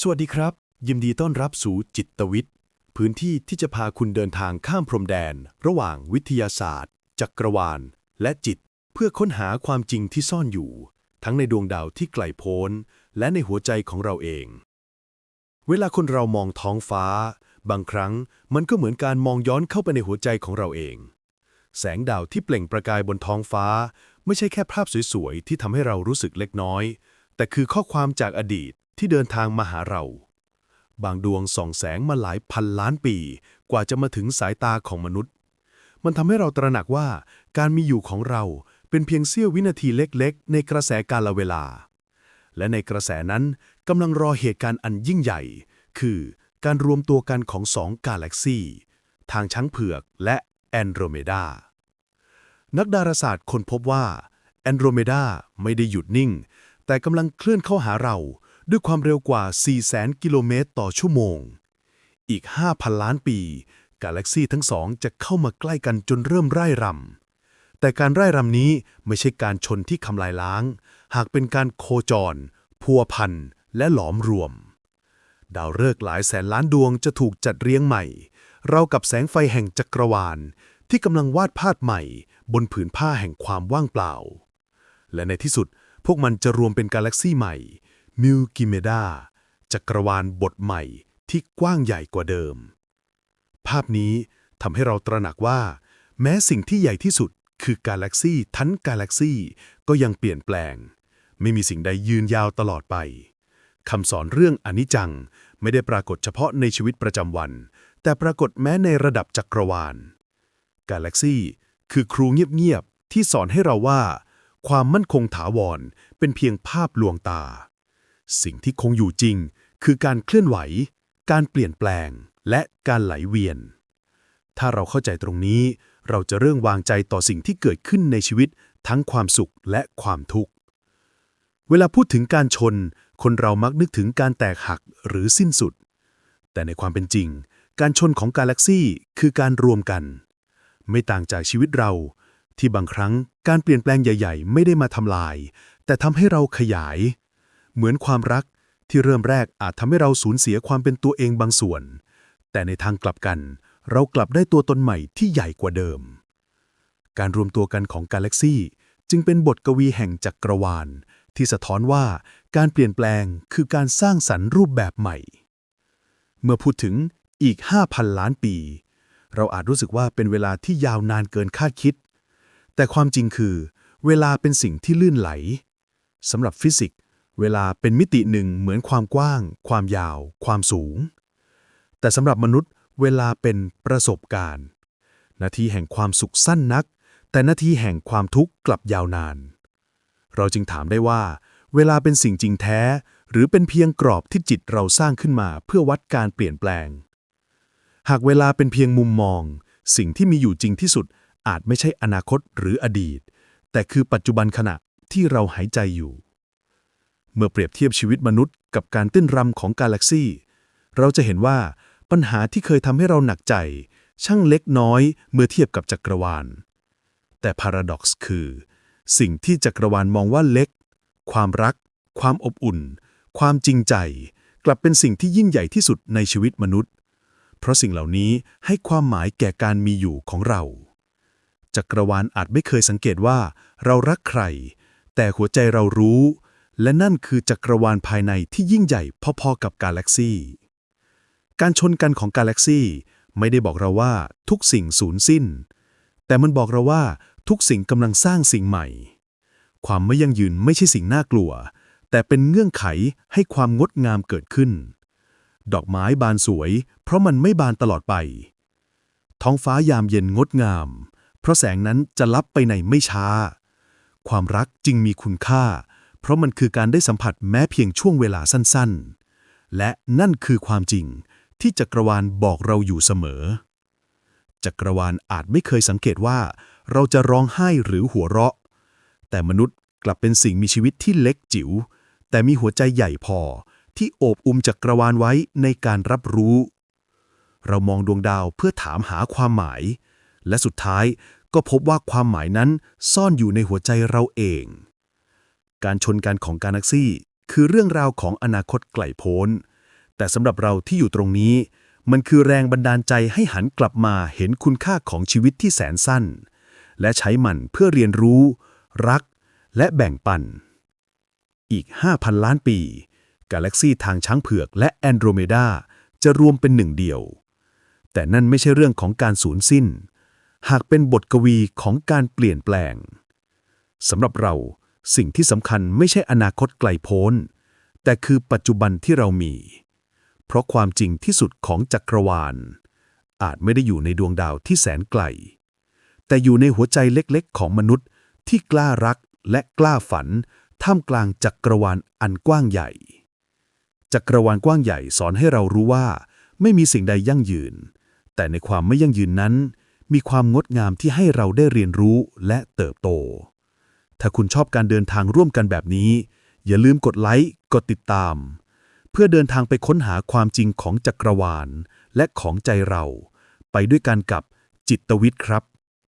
สวัสดีครับ ยินดีต้อนรับสู่จิตวิทย์ พื้นที่ที่จะพาคุณเดินทางข้ามพรมแดน ระหว่างวิทยาศาสตร์ จักรวาล และจิต เพื่อค้นหาความจริงที่ซ่อนอยู่ ทั้งในดวงดาวที่ไกลโพ้น และในหัวใจของเราเอง เวลาคนเรามองท้องฟ้า บางครั้งมันก็เหมือนการมองย้อนเข้าไปในหัวใจของเราเอง แสงดาวที่เปล่งประกายบนท้องฟ้า ไม่ใช่แค่ภาพสวยๆที่ทำให้เรารู้สึกเล็กน้อย แต่คือข้อความจากอดีต ที่เดินทางมาหาเรา บางดวงส่องแสงมาหลายพันล้านปี กว่าจะมาถึงสายตาของมนุษย์ มันทำให้เราตระหนักว่าการมีอยู่ของเราเป็นเพียงเสี้ยววินาทีเล็กๆ ในกระแสกาลเวลา และในกระแสนั้นกำลังรอเหตุการณ์อันยิ่งใหญ่ คือการรวมตัวกันของสองกาแล็กซีทางช้างเผือกและแอนโดรเมดา นักดาราศาสตร์ค้นพบว่าแอนโดรเมดาไม่ได้หยุดนิ่ง แต่กำลังเคลื่อนเข้าหาเรา ด้วยความเร็วกว่า 400,000 กิโลเมตรต่อชั่วโมง อีก 5,000 ล้านปี กาแล็กซีทั้งสองจะเข้ามาใกล้กันจนเริ่มไร่รำ แต่การไร่รำนี้ไม่ใช่การชนที่ทำลายล้าง หากเป็นการโคจร พัวพัน และหลอมรวม ดาวฤกษ์หลายแสนล้านดวงจะถูกจัดเรียงใหม่ เรากับแสงไฟแห่งจักรวาล ที่กำลังวาดภาพใหม่ บนผืนผ้าแห่งความว่างเปล่า และในที่สุดพวกมันจะรวมเป็นกาแล็กซีใหม่ มิลกิเมดาจักรวาลบทใหม่ที่กว้างใหญ่กว่าเดิม ภาพนี้ทำให้เราตระหนักว่า แม้สิ่งที่ใหญ่ที่สุดคือกาแล็กซีทั้งกาแล็กซีก็ยังเปลี่ยนแปลง ไม่มีสิ่งใดยืนยาวตลอดไปคำสอนเรื่องอนิจจังไม่ได้ปรากฏเฉพาะในชีวิตประจำวัน แต่ปรากฏแม้ในระดับจักรวาล กาแล็กซีคือครูเงียบๆที่สอนให้เราว่า ความมั่นคงถาวรเป็นเพียงภาพลวงตา สิ่งที่คงอยู่จริง คือการเคลื่อนไหว การเปลี่ยนแปลง และการไหลเวียน ถ้าเราเข้าใจตรงนี้ เราจะเริ่มวางใจต่อสิ่งที่เกิดขึ้นในชีวิต ทั้งความสุขและความทุกข์ เวลาพูดถึงการชน คนเรามักนึกถึงการแตกหักหรือสิ้นสุด แต่ในความเป็นจริง การชนของกาแล็กซี่คือการรวมกัน ไม่ต่างจากชีวิตเรา ที่บางครั้งการเปลี่ยนแปลงใหญ่ ๆ ไม่ได้มาทำลาย แต่ทำให้เราขยาย เหมือนความรักที่เริ่มแรกอาจทำให้เราสูญเสียความเป็นตัวเองบางส่วน แต่ในทางกลับกัน เรากลับได้ตัวตนใหม่ที่ใหญ่กว่าเดิม การรวมตัวกันของกาแล็กซี่จึงเป็นบทกวีแห่งจักรวาล ที่สะท้อนว่าการเปลี่ยนแปลงคือการสร้างสรรค์รูปแบบใหม่ เมื่อพูดถึงอีก 5,000 ล้านปี เราอาจรู้สึกว่าเป็นเวลาที่ยาวนานเกินคาดคิด แต่ความจริงคือ เวลาเป็นสิ่งที่ลื่นไหลสำหรับฟิสิกส์ เวลาเป็นมิติหนึ่งเหมือนความกว้าง ความยาว ความสูง แต่สำหรับมนุษย์เวลาเป็นประสบการณ์ นาทีแห่งความสุขสั้นนัก แต่นาทีแห่งความทุกข์กลับยาวนาน เราจึงถามได้ว่า เวลาเป็นสิ่งจริงแท้ หรือเป็นเพียงกรอบที่จิตเราสร้างขึ้นมาเพื่อวัดการเปลี่ยนแปลง หากเวลาเป็นเพียงมุมมอง สิ่งที่มีอยู่จริงที่สุดอาจไม่ใช่อนาคตหรืออดีต แต่คือปัจจุบันขณะที่เราหายใจอยู่ เมื่อเปรียบเทียบชีวิตมนุษย์กับการเต้นรำของกาแล็กซี่ เราจะเห็นว่าปัญหาที่เคยทำให้เราหนักใจ ช่างเล็กน้อยเมื่อเทียบกับจักรวาล แต่พาราด็อกซ์คือ สิ่งที่จักรวาลมองว่าเล็ก ความรัก ความอบอุ่น ความจริงใจ กลับเป็นสิ่งที่ยิ่งใหญ่ที่สุดในชีวิตมนุษย์ เพราะสิ่งเหล่านี้ให้ความหมายแก่การมีอยู่ของเรา จักรวาลอาจไม่เคยสังเกตว่าเรารักใคร แต่หัวใจเรารู้ และนั่นคือจักรวาลภายในที่ยิ่งใหญ่พอๆกับกาแล็กซี่ การชนกันของกาแล็กซี่ไม่ได้บอกเราว่าทุกสิ่งสูญสิ้น แต่มันบอกเราว่าทุกสิ่งกำลังสร้างสิ่งใหม่ ความไม่ยั่งยืนไม่ใช่สิ่งน่ากลัว แต่เป็นเงื่อนไขให้ความงดงามเกิดขึ้น ดอกไม้บานสวย เพราะมันไม่บานตลอดไป ท้องฟ้ายามเย็นงดงาม เพราะแสงนั้นจะลับไปในไม่ช้า ความรักจึงมีคุณค่า เพราะมันคือการได้สัมผัสแม้เพียงช่วงเวลาสั้นๆ และนั่นคือความจริงที่จักรวาลบอกเราอยู่เสมอ จักรวาลอาจไม่เคยสังเกตว่า เราจะร้องไห้หรือหัวเราะ แต่มนุษย์กลับเป็นสิ่งมีชีวิตที่เล็กจิ๋ว แต่มีหัวใจใหญ่พอที่โอบอุ้มจักรวาลไว้ในการรับรู้ เรามองดวงดาวเพื่อถามหาความหมาย และสุดท้ายก็พบว่าความหมายนั้นซ่อนอยู่ในหัวใจเราเอง การชนกันของกาแล็กซี่ คือเรื่องราวของอนาคตไกลโพ้น แต่สำหรับเราที่อยู่ตรงนี้ มันคือแรงบันดาลใจให้หันกลับมาเห็นคุณค่าของชีวิตที่แสนสั้น และใช้มันเพื่อเรียนรู้ รัก และแบ่งปัน อีก 5,000 ล้านปี กาแล็กซีทางช้างเผือกและแอนโดรเมดาจะรวมเป็นหนึ่งเดียว แต่นั่นไม่ใช่เรื่องของการสูญสิ้น หากเป็นบทกวีของการเปลี่ยนแปลงสำหรับเรา สิ่งที่สำคัญไม่ใช่อนาคตไกลโพ้น แต่คือปัจจุบันที่เรามี เพราะความจริงที่สุดของจักรวาล อาจไม่ได้อยู่ในดวงดาวที่แสนไกล แต่อยู่ในหัวใจเล็กๆ ของมนุษย์ที่กล้ารักและกล้าฝัน ท่ามกลางจักรวาลอันกว้างใหญ่ จักรวาลกว้างใหญ่สอนให้เรารู้ว่า ไม่มีสิ่งใดยั่งยืน แต่ในความไม่ยั่งยืนนั้น มีความงดงามที่ให้เราได้เรียนรู้และเติบโต ถ้าคุณชอบการเดินทางร่วมกันแบบนี้ อย่าลืมกดไลค์ กดติดตาม เพื่อเดินทางไปค้นหาความจริงของจักรวาล และของใจเรา ไปด้วยกันกับจิตวิทย์ครับ